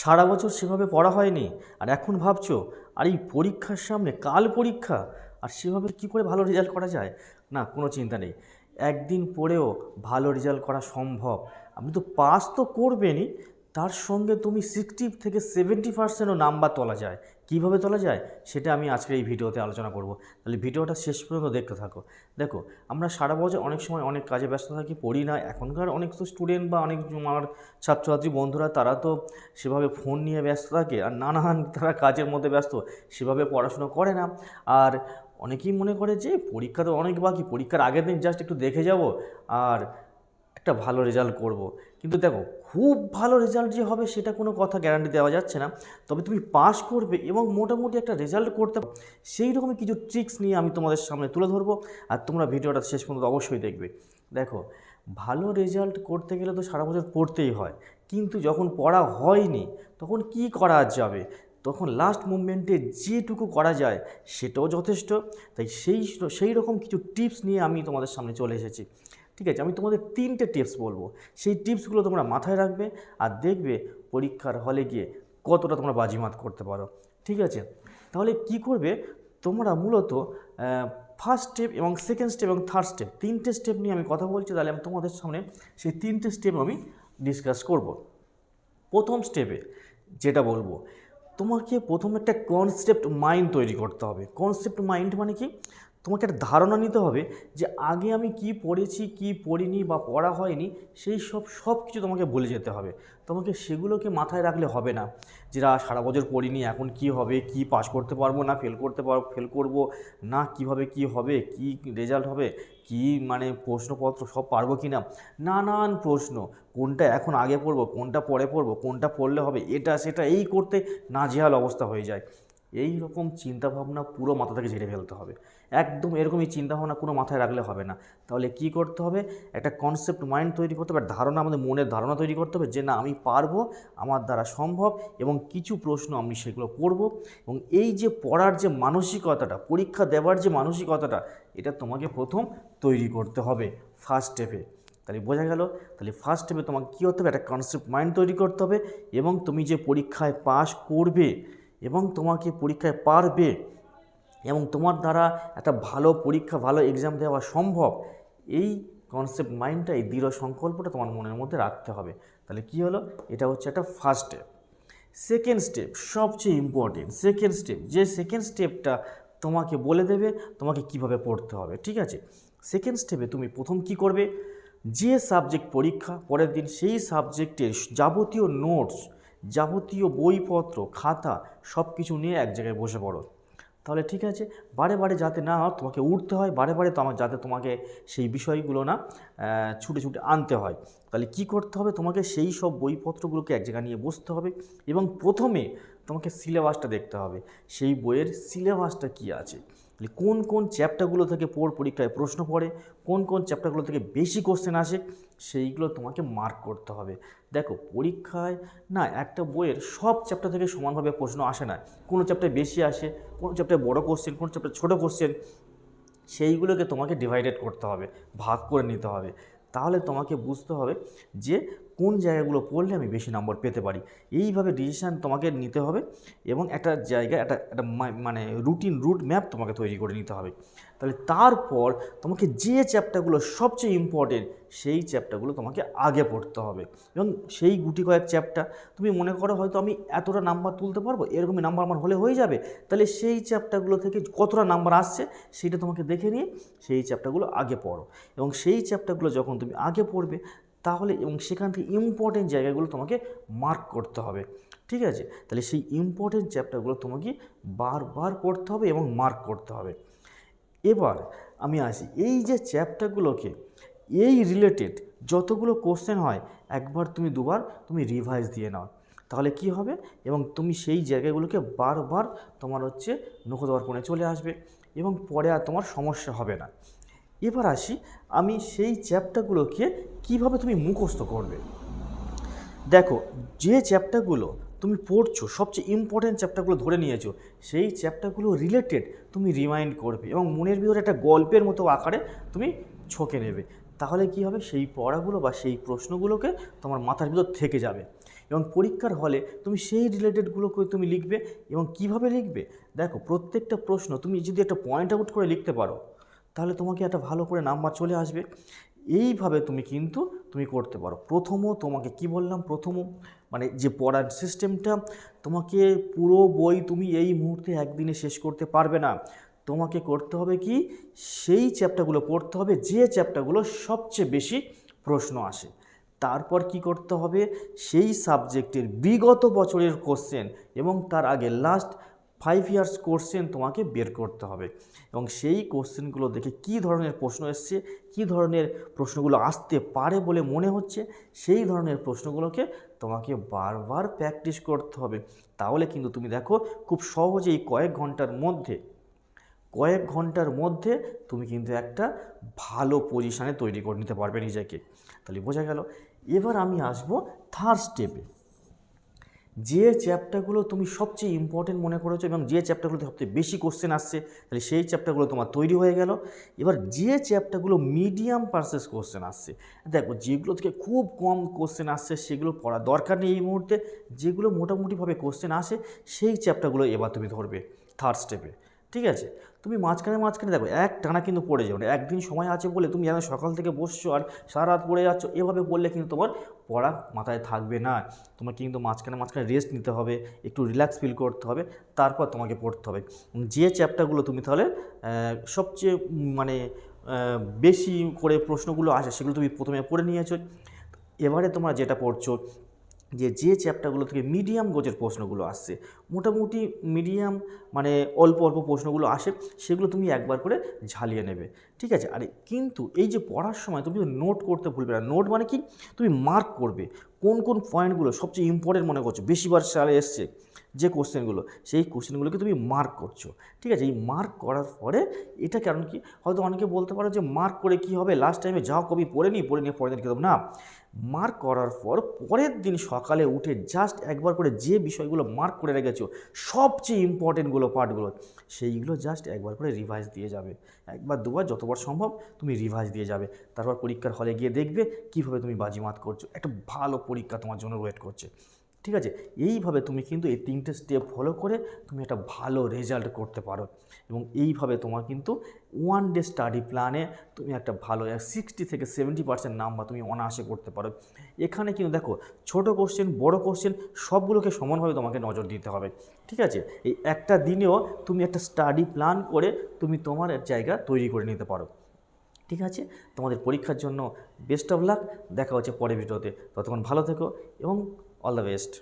সারা বছর সেভাবে পড়া হয়নি। আর এখন ভাবছ, আর এই পরীক্ষার সামনে কাল পরীক্ষা? আর সেভাবে কি করে ভালো রেজাল্ট করা যায়? না, কোনো চিন্তা নেই। একদিন পড়েও ভালো রেজাল্ট করা সম্ভব। আপনি তো পাস তো করবেনই তার সঙ্গে তুমি সিক্সটি থেকে সেভেন্টি পার্সেন্টও নাম্বার তোলা যায়। কীভাবে তোলা যায়? সেটা আমি আজকের এই ভিডিওতে আলোচনা করব। তাহলে ভিডিওটা শেষ পর্যন্ত দেখতে থাকো। দেখো, আমরা সারা বছর অনেক সময় অনেক কাজে ব্যস্ত থাকি, পড়ি না। এখনকার অনেক তো স্টুডেন্ট বা অনেক আমার ছাত্রছাত্রী বন্ধুরা, তারা তো সেভাবে ফোন নিয়ে ব্যস্ত থাকে আর নানান তারা কাজের মধ্যে ব্যস্ত, সেভাবে পড়াশুনো করে না। আর অনেকেই মনে করে যে, পরীক্ষা তো অনেক বাকি, পরীক্ষার আগের দিন জাস্ট একটু দেখে যাব আর একটা ভালো রেজাল্ট করব। কিন্তু দেখো খুব ভালো রেজাল্ট যে হবে সেটা কোনো কথা গ্যারান্টি দেওয়া যাচ্ছে না। তবে তুমি পাস করবে এবং মোটামুটি একটা রেজাল্ট করতে। সেই রকমই কিছু ট্রিক্স নিয়ে আমি তোমাদের সামনে তুলে ধরবো। আর তোমরা ভিডিওটা শেষ পর্যন্ত অবশ্যই দেখবে। দেখো, ভালো রেজাল্ট করতে গেলে তো সারা বছর পড়তেই হয়। কিন্তু যখন পড়া হয়নি, তখন কি করা যাবে? তখন লাস্ট মুভমেন্টে যেটুকু করা যায় সেটাও যথেষ্ট। তাই সেই সেই রকম কিছু টিপস নিয়ে আমি তোমাদের সামনে চলে এসেছি। ঠিক আছে, আমি তোমাদের তিনটে টিপস বলব। সেই টিপসগুলো তোমরা মাথায় রাখবে আর দেখবে পরীক্ষার হলে গিয়ে কতটা তোমরা বাজিমাত করতে পারো। ঠিক আছে? তাহলে কি করবে? তোমরা মূলত ফার্স্ট স্টেপ এবং সেকেন্ড স্টেপ এবং থার্ড স্টেপ তিনটে স্টেপ নিয়ে আমি কথা বলছি, তাহলে আমি তোমাদের সামনে সেই তিনটে স্টেপ আমি ডিসকাস করব। প্রথম স্টেপে যেটা বলব, তোমাকে প্রথম একটা কনসেপ্ট মাইন্ড তৈরি করতে হবে। কনসেপ্ট মাইন্ড মানে কি? তোমাকে একটা ধারণা নিতে হবে যে আগে আমি কি পড়েছি, কি পড়িনি বা পড়া হয়নি, সেই সব সব কিছু তোমাকে বলে যেতে হবে। তোমাকে সেগুলোকে মাথায় রাখলে হবে না যেটা সারা বছর পড়িনি, এখন কি হবে, কি পাস করতে পারব না ফেল করতে পারব ফেল করব না, কীভাবে কি হবে, কি রেজাল্ট হবে, কি মানে প্রশ্নপত্র সব পারব কি না? নানান প্রশ্ন, কোনটা এখন আগে পড়ব, কোনটা পরে পড়ব, কোনটা পড়লে হবে, এটা, সেটা, এই করতে নাজেহাল অবস্থা হয়ে যায়। এই রকম চিন্তাভাবনা পুরো মাথা থেকে ঝেড়ে ফেলতে হবে। একদম এরকমই চিন্তাভাবনা কোনো মাথায় রাখলে হবে না। তাহলে কি করতে হবে? একটা কনসেপ্ট মাইন্ড তৈরি করতে হবে ধারণা আমাদের মনের ধারণা তৈরি করতে হবে যে না, আমি পারব, আমার দ্বারা সম্ভব এবং কিছু প্রশ্ন আমি সেগুলো পড়ব এবং এই যে পড়ার যে মানসিকতাটা, পরীক্ষা দেওয়ার যে মানসিকতাটা, এটা তোমাকে প্রথম তৈরি করতে হবে ফার্স্ট স্টেপে তাহলে বোঝা গেল? তাহলে ফার্স্ট স্টেপে তোমাকে কী করতে হবে? একটা কনসেপ্ট মাইন্ড তৈরি করতে হবে এবং তুমি যে পরীক্ষায় পাশ করবে এবং তোমাকে পরীক্ষায় পারবে এবং তোমার দ্বারা একটা ভালো পরীক্ষা, ভালো এক্সাম দেওয়া সম্ভব। এই কনসেপ্ট মাইন্ডটা এই দৃঢ় সংকল্পটা তোমার মনের মধ্যে রাখতে হবে। তাহলে কি হলো? এটা হচ্ছে একটা ফার্স্ট স্টেপ সেকেন্ড স্টেপ সবচেয়ে ইম্পর্টেন্ট সেকেন্ড স্টেপ যে সেকেন্ড স্টেপটা তোমাকে বলে দেবে, তোমাকে কীভাবে পড়তে হবে, ঠিক আছে? সেকেন্ড স্টেপে তুমি প্রথম কি করবে? যে সাবজেক্ট পরীক্ষা, পরের দিন সেই সাবজেক্টের যাবতীয় নোটস যাবতীয় বইপত্র, খাতা সব কিছু নিয়ে এক জায়গায় বসে পড়ো। তাহলে ঠিক আছে, বারে বারে যাতে না তোমাকে উঠতে হয়, বারে বারে তোমার যাতে তোমাকে সেই বিষয়গুলো না ছুটে ছুটে আনতে হয়। তাহলে কি করতে হবে? তোমাকে সেই সব বইপত্রগুলোকে এক জায়গায় নিয়ে বসতে হবে এবং প্রথমে তোমাকে সিলেবাসটা দেখতে হবে। সেই বইয়ের সিলেবাসটা কি আছে? কোন কোন চ্যাপ্টারগুলো থেকে পড় পরীক্ষায় প্রশ্ন পড়ে, কোন কোন চ্যাপ্টারগুলো থেকে বেশি কোশ্চেন আসে, সেইগুলো তোমাকে মার্ক করতে হবে। দেখো, পরীক্ষায় না একটা বইয়ের সব চ্যাপ্টার থেকে সমানভাবে প্রশ্ন আসে না। কোনো চ্যাপ্টার বেশি আসে, কোনো চ্যাপ্টার বড় কোশ্চেন কোনো চ্যাপ্টার ছোটো কোশ্চেন সেইগুলোকে তোমাকে ডিভাইডেড করতে হবে, ভাগ করে নিতে হবে। তাহলে তোমাকে বুঝতে হবে যে কোন জায়গাগুলো পড়লে আমি বেশি নম্বর পেতে পারি? এইভাবে ডিসিশান তোমাকে নিতে হবে এবং একটা জায়গায় একটা একটা মানে রুটিন রুট ম্যাপ তোমাকে তৈরি করে নিতে হবে। তাহলে তারপর তোমাকে যে চ্যাপ্টারগুলো সবচেয়ে ইম্পর্টেন্ট সেই চ্যাপ্টারগুলো তোমাকে আগে পড়তে হবে। এবং সেই গুটি কয়েক চ্যাপ্টার তুমি মনে করো হয়তো আমি এতটা নাম্বার তুলতে পারব, এরকমই নাম্বার আমার হলে হয়ে যাবে, তাহলে সেই চ্যাপ্টারগুলো থেকে কতটা নাম্বার আসছে সেটা তোমাকে দেখে নিয়ে সেই চ্যাপ্টারগুলো আগে পড়ো। এবং সেই চ্যাপ্টারগুলো যখন তুমি আগে পড়বে তাহলে এবং সেখান থেকে ইম্পর্টেন্ট জায়গাগুলো তোমাকে মার্ক করতে হবে। ঠিক আছে? তাহলে সেই ইম্পর্টেন্ট চ্যাপ্টারগুলো তোমাকে বারবার পড়তে হবে এবং মার্ক করতে হবে। এবার আমি আসি, এই যে চ্যাপ্টারগুলোকে এই রিলেটেড যতগুলো কোশ্চেন হয়, একবার তুমি দুবার তুমি রিভাইজ দিয়ে নাও। তাহলে কি হবে? এবং তুমি সেই জায়গাগুলোকে বারবার তোমার হচ্ছে নখদর্পণে চলে আসবে এবং পরে আর তোমার সমস্যা হবে না। এবার আসি আমি সেই চ্যাপ্টারগুলোকে কীভাবে তুমি মুখস্থ করবে। দেখো, যে চ্যাপ্টারগুলো তুমি পড়ছো, সবচেয়ে ইম্পর্টেন্ট চ্যাপ্টারগুলো ধরে নিয়েছো, সেই চ্যাপ্টারগুলো রিলেটেড তুমি রিমাইন্ড করবে এবং মনের ভিতরে একটা গল্পের মতো আকারে তুমি ছকে নেবে। তাহলে কি হবে? সেই পড়াগুলো বা সেই প্রশ্নগুলোকে তোমার মাথার ভিতর থেকে যাবে এবং পরীক্ষার হলে তুমি সেই রিলেটেডগুলোকে তুমি লিখবে এবং কীভাবে লিখবে? দেখো, প্রত্যেকটা প্রশ্ন তুমি যদি একটা পয়েন্ট আউট করে লিখতে পারো তাহলে তোমাকে একটা ভালো করে নাম্বার চলে আসবে। এইভাবে তুমি কিন্তু তুমি করতে পারো। প্রথমও তোমাকে কি বললাম? প্রথম মানে যে পড়ার সিস্টেমটা তোমাকে পুরো বই তুমি এই মুহূর্তে একদিনে শেষ করতে পারবে না। তোমাকে করতে হবে কি? সেই চ্যাপ্টারগুলো পড়তে হবে, যে চ্যাপ্টারগুলো সবচেয়ে বেশি প্রশ্ন আসে। তারপর কি করতে হবে? সেই সাবজেক্টের বিগত বছরের কোশ্চেন এবং তার আগে লাস্ট ফাইভ ইয়ার্স কোশ্চেন তোমাকে বের করতে হবে। এবং সেই কোশ্চেনগুলো দেখে কি ধরনের প্রশ্ন এসছে, কি ধরনের প্রশ্নগুলো আসতে পারে বলে মনে হচ্ছে, সেই ধরনের প্রশ্নগুলোকে তোমাকে বারবার প্র্যাকটিস করতে হবে। তাহলে কিন্তু তুমি দেখো খুব সহজেই কয়েক ঘণ্টার মধ্যে, কয়েক ঘণ্টার মধ্যে তুমি কিন্তু একটা ভালো পজিশানে তৈরি করে নিতে পারবে নিজেকে। তাহলে বোঝা গেল। এবার আমি আসব থার্ড স্টেপে যে চ্যাপ্টারগুলো তুমি সবচেয়ে ইম্পর্টেন্ট মনে করেছ এবং যে চ্যাপ্টারগুলোতে সবচেয়ে বেশি কোশ্চেন আসছে, তাহলে সেই চ্যাপ্টারগুলো তোমার তৈরি হয়ে গেল। এবার যে চ্যাপ্টারগুলো মিডিয়াম পার্সেস কোশ্চেন আসছে, দেখো যেগুলো থেকে খুব কম কোশ্চেন আসছে, সেগুলো পড়া দরকার নেই এই মুহূর্তে। যেগুলো মোটামুটিভাবে কোশ্চেন আসে, সেই চ্যাপ্টারগুলো এবার তুমি ধরবে থার্ড স্টেপে ঠিক আছে? তুমি মাঝখানে মাঝখানে দেখো, এক টানা কিন্তু পড়ে যাবে একদিন সময় আছে বলে তুমি যেন সকাল থেকে বসছো আর সারা রাত পড়ে যাচ্ছ, এভাবে পড়লে কিন্তু তোমার পড়া মাথায় থাকবে না। তোমার কিন্তু মাঝখানে মাঝখানে রেস্ট নিতে হবে, একটু রিল্যাক্স ফিল করতে হবে, তারপর তোমাকে পড়তে হবে। যে চ্যাপ্টারগুলো তুমি তাহলে সবচেয়ে মানে বেশি করে প্রশ্নগুলো আসে সেগুলো তুমি প্রথমে পড়ে নিয়েছো। এবারে তোমরা যেটা পড়ছো যে যে চ্যাপ্টারগুলো থেকে মিডিয়াম গোজের প্রশ্নগুলো আসছে, মোটামুটি মিডিয়াম মানে অল্প অল্প প্রশ্নগুলো আসে, সেগুলো তুমি একবার করে ঝালিয়ে নেবে, ঠিক আছে? আরে, কিন্তু এই যে পড়ার সময় তুমি নোট করতে ভুলবে না। নোট মানে কি? তুমি মার্ক করবে, কোন কোন পয়েন্টগুলো সবচেয়ে ইম্পর্টেন্ট মনে করছ, বেশিবার সালে এসছে, যে কোশ্চেনগুলো সেই কোশ্চেনগুলোকে তুমি মার্ক করছ, ঠিক আছে? এই মার্ক করার পরে এটা কারণ কি? হয়তো অনেকে বলতে পারো যে মার্ক করে কি হবে? লাস্ট টাইমে যাও কবি পড়ে নিই পড়ে নিয়ে পরের দিন দেবো না মার্ক করার পর পরের দিন সকালে উঠে জাস্ট একবার করে যে বিষয়গুলো মার্ক করে রেখেছো, সবচেয়ে ইম্পর্টেন্টগুলো পার্টগুলো সেইগুলো জাস্ট একবার করে রিভাইজ দিয়ে যাবে। একবার, দুবার, যতবার সম্ভব তুমি রিভাইজ দিয়ে যাবে। তারপর পরীক্ষার হলে গিয়ে দেখবে কীভাবে তুমি বাজিমাত করছ। একটা ভালো পরীক্ষা তোমার জন্য ওয়েট করছে। ঠিক আছে? এইভাবে তুমি কিন্তু এই তিনটে স্টেপ ফলো করে তুমি একটা ভালো রেজাল্ট করতে পারো। এবং এইভাবে তোমার কিন্তু ওয়ান ডে স্টাডি প্ল্যানে তুমি একটা ভালো সিক্সটি থেকে সেভেন্টি পার্সেন্ট নাম্বার তুমি অনায়াসে করতে পারো। এখানে কিন্তু দেখো, ছোট কোশ্চেন বড় কোশ্চেন সবগুলোকে সমানভাবে তোমাকে নজর দিতে হবে। ঠিক আছে? এই একটা দিনেও তুমি একটা স্টাডি প্ল্যান করে তুমি তোমার জায়গা তৈরি করে নিতে পারো। ঠিক আছে? তোমাদের পরীক্ষার জন্য বেস্ট অফ লাক দেখা হচ্ছে পরের ভিডিওতে ততক্ষণ ভালো থেকো এবং অল দ্য বেস্ট